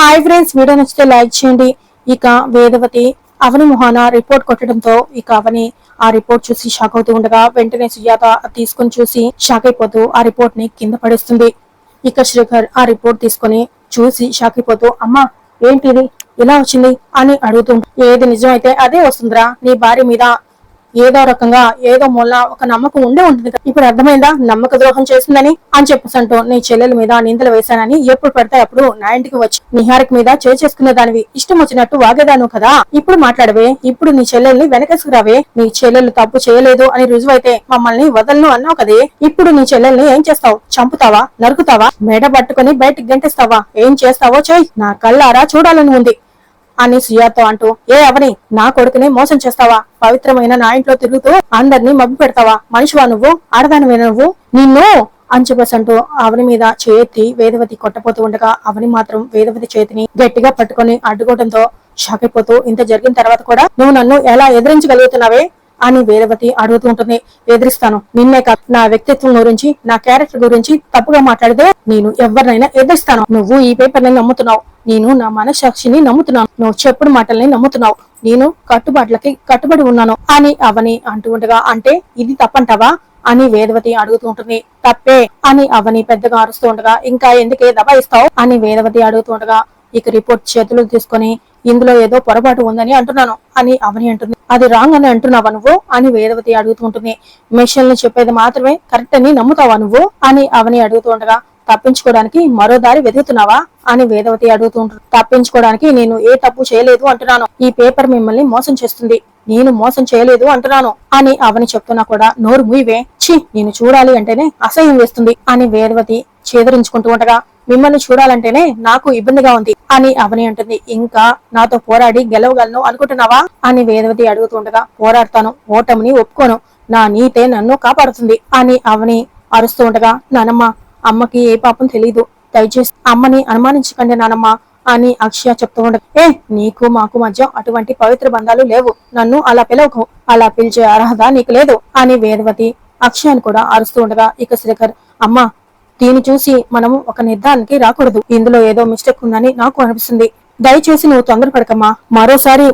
Hi friends video నచ్చితే like చేయండి. ఇక వేదవతి అవని మొహాన రిపోర్ట్ కొట్టడంతో ఇక అవని ఆ రిపోర్ట్ చూసి షాక్ అవుతూ ఉండగా వెంటనే సుజాత తీసుకుని తీసుకొని చూసి షాక్ అయిపోతూ ఆ రిపోర్ట్ని కింద పడేస్తుంది. ఇక శ్రీకర్ ఆ రిపోర్ట్ తీసుకొని చూసి షాక్ అయిపోతూ అమ్మా ఏంటిది? ఎలా వచ్చింది? అని అడుగుతుంది ఏది నిజమైతే అదే వస్తుందిరా నీ భార్య మీద ఏదో రకంగా ఏదో మూల ఒక నమ్మకం ఉండే ఉంటుంది ఇప్పుడు అర్థమైందా? నమ్మక ద్రోహం చేసిందని అని చెప్పేసి అంటూ నీ చెల్లెల మీద నిందలు వేశానని ఎప్పుడు పడితే అప్పుడు నా ఇంటికి వచ్చి నిహారిక మీద చేసుకునే దానివి. ఇష్టం వచ్చినట్టు వాగేదాను కదా. ఇప్పుడు మాట్లాడవే. ఇప్పుడు నీ చెల్లెల్ని వెనకేసుకురావే నీ చెల్లెలు తప్పు చేయలేదు అని రుజువైతే మమ్మల్ని వదలను అన్నావు కదే. ఇప్పుడు నీ చెల్లెల్ని ఏం చేస్తావు? చంపుతావా? నరుకుతావా? మెడ పట్టుకుని బయటికి గంటేస్తావా? ఏం చేస్తావో చేయి నా కళ్ళారా చూడాలని ఉంది. అని సుజాతో అంటూ ఏ అవని నా కొడుకుని మోసం చేస్తావా? పవిత్రమైన నా ఇంట్లో తిరుగుతూ అందరినీ మబ్బు పెడతావా? మనిషివా నువ్వు? ఆడదానివే నువ్వు? నిన్ను? అని చెప్పేసి అంటూ అవని మీద చేతి వేదవతి కొట్టపోతూ ఉండగా అవని మాత్రం వేదవతి చేతిని గట్టిగా పట్టుకొని అడ్డుకోవడంతో షాక్ అయిపోతూ ఇంత జరిగిన తర్వాత కూడా నువ్వు నన్ను ఎలా ఎదిరించగలుగుతున్నావే? అని వేదవతి అడుగుతూ ఉంటుంది. ఎదిరిస్తాను. నిన్నే కాదు. నా వ్యక్తిత్వం గురించి నా క్యారెక్టర్ గురించి తప్పుగా మాట్లాడితే నేను ఎవరినైనా ఎదిరిస్తాను. నువ్వు ఈ పేపర్ని నమ్ముతున్నావు. నేను నా మనసాక్షిని నమ్ముతున్నాను. నువ్వు చెప్పుడు మాటల్ని నమ్ముతున్నావు. నేను కట్టుబాట్లకి కట్టుబడి ఉన్నాను. అని అవని అంటూ ఉండగా అంటే ఇది తప్పంటావా? అని వేదవతి అడుగుతూ ఉంటుంది. తప్పే అని అవని పెద్దగా అరుస్తూ ఉండగా ఇంకా ఎందుకే దబాయిస్తావు? అని వేదవతి అడుగుతూ ఉండగా ఇక రిపోర్ట్ చేతులు తీసుకొని ఇందులో ఏదో పొరపాటు ఉందని అంటున్నాను అని అవని అంటుంది. అది రాంగ్ అని అంటున్నావా నువ్వు? అని వేదవతి అడుగుతూ ఉంటుంది. మిషన్లు చెప్పేది మాత్రమే కరెక్ట్ అని నమ్ముతావా నువ్వు? అని అవని అడుగుతూ ఉండగా తప్పించుకోవడానికి మరో దారి వెతుకుతున్నావా? అని వేదవతి అడుగుతూ తప్పించుకోవడానికి నేను ఏ తప్పు చేయలేదు అంటున్నాను. ఈ పేపర్ మిమ్మల్ని మోసం చేస్తుంది. నేను మోసం చేయలేదు అంటున్నాను. అని అవని చెప్తున్నా కూడా నోరు మూయివే. ఛీ నేను చూడాలి అంటేనే అసహ్యం వేస్తుంది అని వేదవతి చేదరించుకుంటూ ఉండగా మిమ్మల్ని చూడాలంటేనే నాకు ఇబ్బందిగా ఉంది అని అవని అంటుంది. ఇంకా నాతో పోరాడి గెలవగలను అనుకుంటున్నావా అని వేదవతి అడుగుతుండగా పోరాడతాను ఓటమిని ఒప్పుకోను. నా నీతే నన్ను కాపాడుతుంది అని అవని అరుస్తూ ఉండగా నానమ్మ అమ్మకి ఏ పాపం తెలీదు. దయచేసి అమ్మని అనుమానించకండి నానమ్మ అని అక్షయ చెప్తూ ఉండగా ఏ నీకు మాకు మధ్య అటువంటి పవిత్ర బంధాలు లేవు. నన్ను అలా పిలవకు అలా పిలిచే అర్హత నీకు లేదు అని వేదవతి అక్షయాన్ని కూడా అరుస్తూ ఉండగా ఇక శ్రీకర్ అమ్మా దీన్ని చూసి మనం ఒక నిర్ధారణకి రాకూడదు. ఇందులో ఏదో మిస్టేక్ ఉందని నాకు అనిపిస్తుంది. దయచేసి నువ్వు తొందరపడకమ్మా. మరోసారి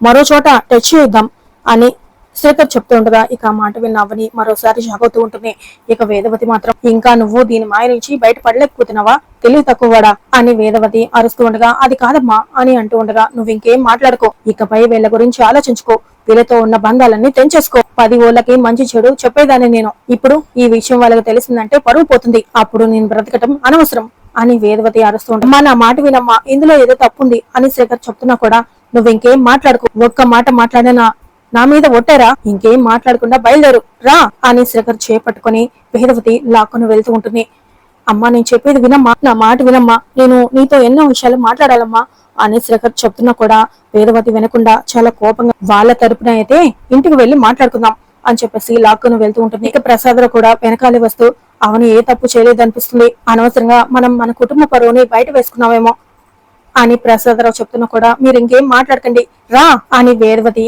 మరో చోట టచ్ చేద్దాం అని శ్రీకర్ చెప్తూ ఉండగా ఇక ఆ మాట విన్నావని మరోసారి షాక్ ఉంటుంది ఇక వేదవతి మాత్రం ఇంకా నువ్వు దీని మాయ నుంచి బయటపడలేకపోతున్నావా? తెలివి తక్కువవాడా? అని వేదవతి అరుస్తూ ఉండగా అది కాదమ్మా అని అంటూ ఉండగా నువ్వు ఇంకేం మాట్లాడుకో. ఇకపై వీళ్ళ గురించి ఆలోచించుకో. వీళ్ళతో ఉన్న బంధాలన్నీ తెంచేసుకో. పది ఓళ్ళకి మంచి చెడు చెప్పేదాన్ని నేను. ఇప్పుడు ఈ విషయం వాళ్ళకి తెలిసిందంటే పరువు పోతుంది. అప్పుడు నేను బ్రతకటం అనవసరం అని వేదవతి అరుస్తూ ఉంటా మా నా మాట వినమ్మా. ఇందులో ఏదో తప్పుంది అని శేఖర్ చెప్తున్నా కూడా నువ్వు ఇంకేం మాట్లాడుకో. ఒక్క మాట మాట్లాడినా నా మీద ఒట్టారా? ఇంకేం మాట్లాడకుండా బయలుదేరు. రా అని శ్రీకర్ చేపట్టుకుని భేదవతి లాక్కుని వెళ్తూ ఉంటుంది. అమ్మా నేను చెప్పేది వినమ్మా. నా మాట వినమ్మా. నేను నీతో ఎన్నో విషయాలు మాట్లాడాలమ్మా అని శ్రీకర్ చెప్తున్నా కూడా భేదవతి వినకుండా చాలా కోపంగా వాళ్ళ తరపున అయితే ఇంటికి వెళ్ళి మాట్లాడుకుందాం అని చెప్పేసి లాక్కును వెళ్తూ ఉంటుంది. ఇక ప్రసాదరావు కూడా వెనకాలే వస్తూ అవును ఏ తప్పు చేయలేదు అనిపిస్తుంది అనవసరంగా మనం మన కుటుంబ పరువుని బయట వేసుకున్నామేమో అని ప్రసాదరావు చెప్తున్నా కూడా మీరు ఇంకేం మాట్లాడకండి. రా అని వేదవతి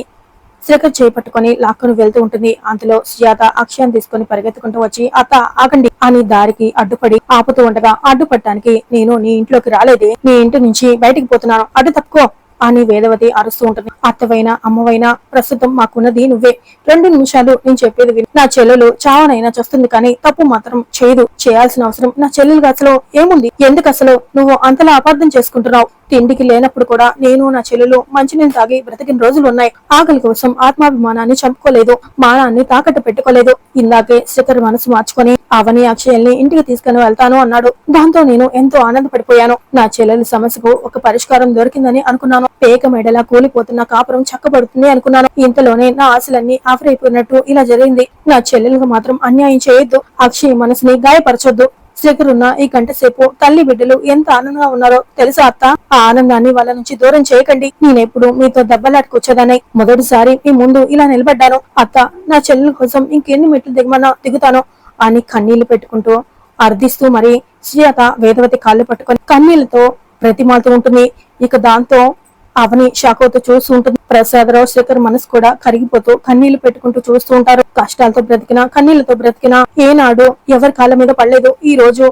శేఖర్ చేపట్టుకుని లాక్కుని వెళ్తూ ఉంటుంది. అంతలో సుజాత అక్షయం తీసుకుని పరిగెత్తుకుంటూ వచ్చి అత్త ఆగండి. అని దారికి అడ్డుపడి ఆపుతూ ఉండగా అడ్డుపడటానికి నేను నీ ఇంట్లోకి రాలేదే. నీ ఇంటి నుంచి బయటికి పోతున్నాను. అడ్డు తప్పుకో. అని వేదవతి అరుస్తూ ఉంటుంది. అత్తవైనా అమ్మవైనా ప్రస్తుతం మాకున్నది నువ్వే. రెండు నిమిషాలు నేను చెప్పేది విని. నా చెల్లెలు చావనైనా చేస్తుంది కానీ తప్పు మాత్రం చేయదు. చేయాల్సిన అవసరం నా చెల్లెలు అసలు ఏముంది? ఎందుకు అసలు నువ్వు అంతలా అపార్థం చేసుకుంటున్నావు? తిండికి లేనప్పుడు కూడా నేను నా చెల్లెలు మంచినీళ్ళు తాగి బ్రతికిన రోజులు ఉన్నాయి. ఆకలి కోసం ఆత్మాభిమానాన్ని చంపుకోలేదు. మానాన్ని తాకట్టు పెట్టుకోలేదు. ఇందాకే శిఖర్ మనసు మార్చుకొని అవని అక్షయల్ని ఇంటికి తీసుకుని వెళ్తాను అన్నాడు. దాంతో నేను ఎంతో ఆనందపడిపోయాను. నా చెల్లెల సమస్యకు ఒక పరిష్కారం దొరికిందని అనుకున్నాను. పేక మెడలా కూలిపోతున్న కాపురం చక్కబడుతుంది అనుకున్నాను. ఇంతలోనే నా ఆశలన్నీ ఆఫరైపోయినట్టు ఇలా జరిగింది. నా చెల్లెలకు మాత్రం అన్యాయం చేయొద్దు. అక్షయ్ మనసుని గాయపరచొద్దు. శేఖర్ ఉన్న ఈ గంట సేపు తల్లి బిడ్డలు ఎంత ఆనందంగా ఉన్నారో తెలుసా అత్త? ఆ ఆనందాన్ని వాళ్ళ నుంచి దూరం చేయకండి. నేనెప్పుడు మీతో దెబ్బలాటుకొచ్చేదాన్ని మొదటిసారి మీ ముందు ఇలా నిలబడ్డాను. అత్త నా చెల్లెల కోసం ఇంకెన్ని మెట్లు దిగమన్నా దిగుతాను? అని కన్నీళ్ళు పెట్టుకుంటూ అర్థిస్తూ మరి శ్రీయత వేదవతి కాళ్ళు పట్టుకొని కన్నీళ్ళతో ప్రతిమాలుతూ ఉంటుంది. ఇక దాంతో అవని షాకోతో చూస్తూ ఉంటుంది. ప్రసాదరావు శేఖర్ మనసు కూడా కరిగిపోతూ కన్నీళ్ళు పెట్టుకుంటూ చూస్తూ ఉంటారు. కష్టాలతో బ్రతికినా కన్నీళ్ళతో బ్రతికినా ఏనాడు ఎవరి కాళ్ళ మీద పడలేదు. ఈ రోజు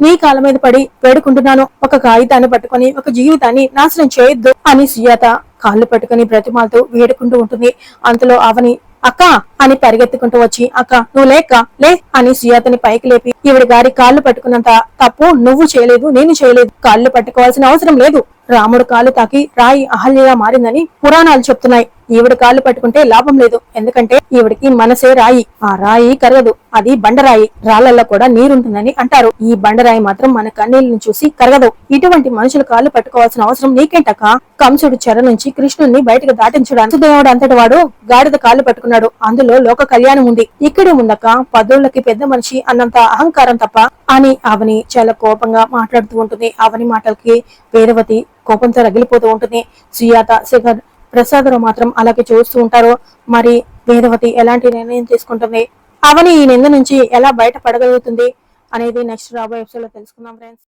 నీ కాళ్ళ మీద పడి వేడుకుంటున్నాను. ఒక కాగితాన్ని పట్టుకొని ఒక జీవితాన్ని నాశనం చేయొద్దు అని సుజాత కాళ్ళు పట్టుకొని బ్రతిమాలతో వేడుకుంటూ ఉంటుంది. అంతలో అవని అక్క అని పరిగెత్తుకుంటూ వచ్చి అక్క నువ్వు లేక్క లే అని సుజాతని పైకి లేపి ఈవిడ గారి కాళ్ళు పట్టుకున్నంత తప్పు నువ్వు చేయలేదు నేను చేయలేదు. కాళ్ళు పట్టుకోవాల్సిన అవసరం లేదు. రాముడు కాలు తాకి రాయి అహల్యగా మారిందని పురాణాలు చెప్తున్నాయి. ఈవిడ కాళ్ళు పట్టుకుంటే లాభం లేదు. ఎందుకంటే ఈవిడికి మనసే రాయి. ఆ రాయి కరగదు. అది బండరాయి. రాళ్ళలో కూడా నీరుంటుందని అంటారు. ఈ బండరాయి మాత్రం మన కన్నీళ్ళను చూసి కరగదు. ఇటువంటి మనుషుల కాళ్ళు పట్టుకోవాల్సిన అవసరం నీకేంటక్క? కంసుడు చెర నుంచి కృష్ణుణ్ణి బయటకు దాటించడానికి దేవుడు అంతటి వాడు గాడిద కాళ్ళు పట్టుకున్నాడు. అందులో లోక కళ్యాణం ఉంది. ఇక్కడే ఉందక్క. పదవులకి పెద్ద మనిషి అన్నంత అహంకారం తప్ప అని అవని చాలా కోపంగా మాట్లాడుతూ ఉంటుంది. అవని మాటలకి వేదవతి కోపంతో రగిలిపోతూ ఉంటుంది. సుయాత శేఖర్ ప్రసాదరావు మాత్రం అలాగే చూస్తూ ఉంటారు. మరి వేదవతి ఎలాంటి నిర్ణయం తీసుకుంటుంది? అవని ఈ నింద నుంచి ఎలా బయట పడగలుగుతుంది అనేది నెక్స్ట్ రాబోయే ఎపిసోడ్లో తెలుసుకుందాం ఫ్రెండ్స్